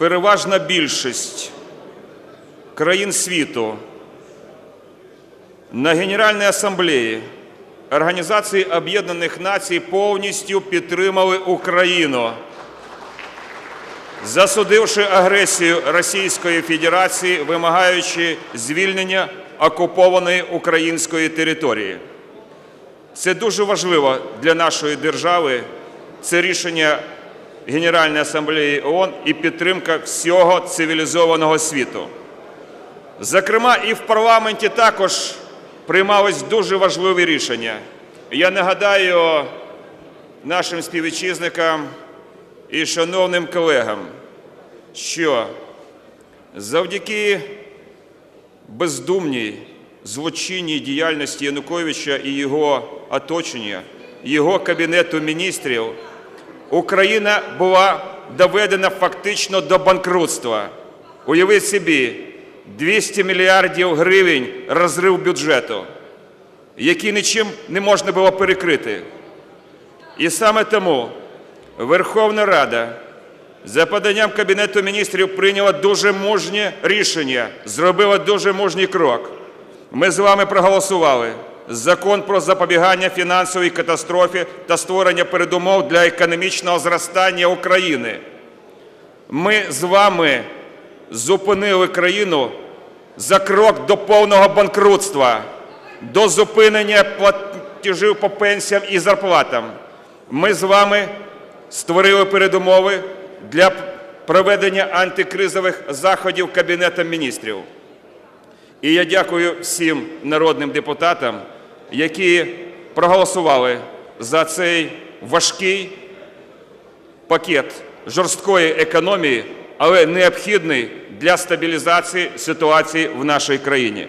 переважна більшість країн світу на Генеральній асамблеї Організації Об'єднаних Націй повністю підтримали Україну, засудивши агресію Російської Федерації, вимагаючи звільнення окупованої української території. Це дуже важливо для нашої держави. Це рішення Генеральної асамблеї ООН і підтримка всього цивілізованого світу. Зокрема, і в парламенті також приймались дуже важливі рішення. Я нагадаю нашим співвітчизникам і шановним колегам, що завдяки бездумній злочинній діяльності Януковича і його оточення, його кабінету міністрів, Україна була доведена фактично до банкрутства. Уявіть собі, 200 мільярдів гривень розрив бюджету, який нічим не можна було перекрити. І саме тому Верховна Рада за поданням Кабінету міністрів прийняла дуже мужнє рішення, зробила дуже мужній крок. Ми з вами проголосували закон про запобігання фінансовій катастрофі та створення передумов для економічного зростання України. Ми з вами зупинили країну за крок до повного банкрутства, до зупинення платежів по пенсіям і зарплатам. Ми з вами створили передумови для проведення антикризових заходів Кабінетом міністрів. І я дякую всім народним депутатам, які проголосували за цей важкий пакет жорсткої економії, але необхідний для стабілізації ситуації в нашій країні.